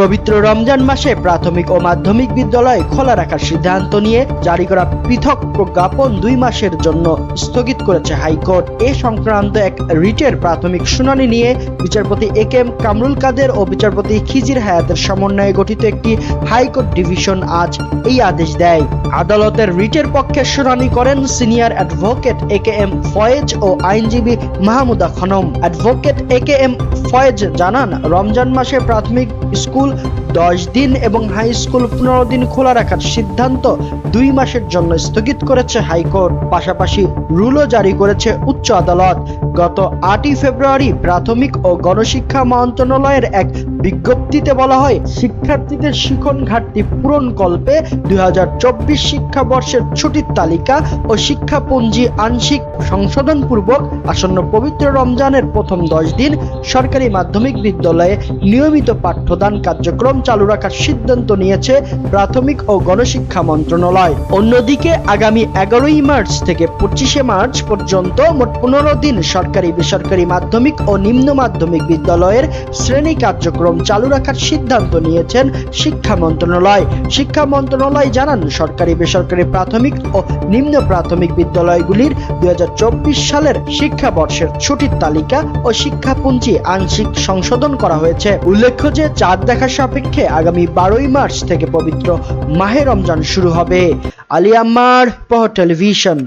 পবিত্র রমজান মাসে প্রাথমিক ও মাধ্যমিক বিদ্যালয় খোলা রাখার সিদ্ধান্ত নিয়ে জারি করা পৃথক প্রজ্ঞাপন দুই মাসের জন্য স্থগিত করেছে হাইকোর্ট। এ সংক্রান্ত এক রিটের প্রাথমিক শুনানি নিয়ে বিচারপতি এ কে এম কামরুল কাদের ও বিচারপতি খিজির হায়াতের সমন্বয়ে গঠিত একটি হাইকোর্ট ডিভিশন আজ এই আদেশ দেয়। আদালতের রিটের পক্ষে শুনানি করেন senior advocate A K M Foyez ও আইনজীবী Mahmuda Khanom. Advocate A K M Foyez জানান, রমজান মাসে প্রাথমিক স্কুল Lula. দশ দিন এবং হাই স্কুল পনেরো দিন খোলা রাখার সিদ্ধান্ত দুই মাসের জন্য স্থগিত করেছে হাইকোর্ট। পাশাপাশি রুলও জারি করেছে উচ্চ আদালত। গত আটই ফেব্রুয়ারি প্রাথমিক ও গণশিক্ষা মন্ত্রণালয়ের এক বিজ্ঞপ্তিতে বলা হয়, শিক্ষার্থীদের শিখন ঘাটতি পূরণ কল্পে দুই হাজার চব্বিশ শিক্ষাবর্ষের ছুটির তালিকা ও শিক্ষাপঞ্জি আংশিক সংশোধন পূর্বক আসন্ন পবিত্র রমজানের প্রথম দশ দিন সরকারি মাধ্যমিক বিদ্যালয়ে নিয়মিত পাঠ্যদান কার্যক্রম চালু রাখার সিদ্ধান্ত নিয়েছে প্রাথমিক ও গণশিক্ষা মন্ত্রণালয়। অন্যদিকে আগামী এগারোই মার্চ থেকে পঁচিশে মার্চ পর্যন্ত মোট পনেরো দিন সরকারি, বেসরকারি মাধ্যমিক ও নিম্ন মাধ্যমিক বিদ্যালয়ের শ্রেণি কার্যক্রম চালু রাখার সিদ্ধান্ত নিয়েছেন শিক্ষা মন্ত্রণালয়। শিক্ষা মন্ত্রণালয় জানান, সরকারি, বেসরকারি প্রাথমিক ও নিম্ন প্রাথমিক বিদ্যালয়গুলির দু হাজার চব্বিশ সালের শিক্ষাবর্ষের ছুটির তালিকা ও শিক্ষাপুঞ্জি আংশিক সংশোধন করা হয়েছে। উল্লেখ্য যে চাঁদ দেখা সাপেক্ষে আগামী বারোই মার্চ থেকে পবিত্র মাহে রমজান শুরু হবে। আলিয়াম্মার পহ টেলিভিশন।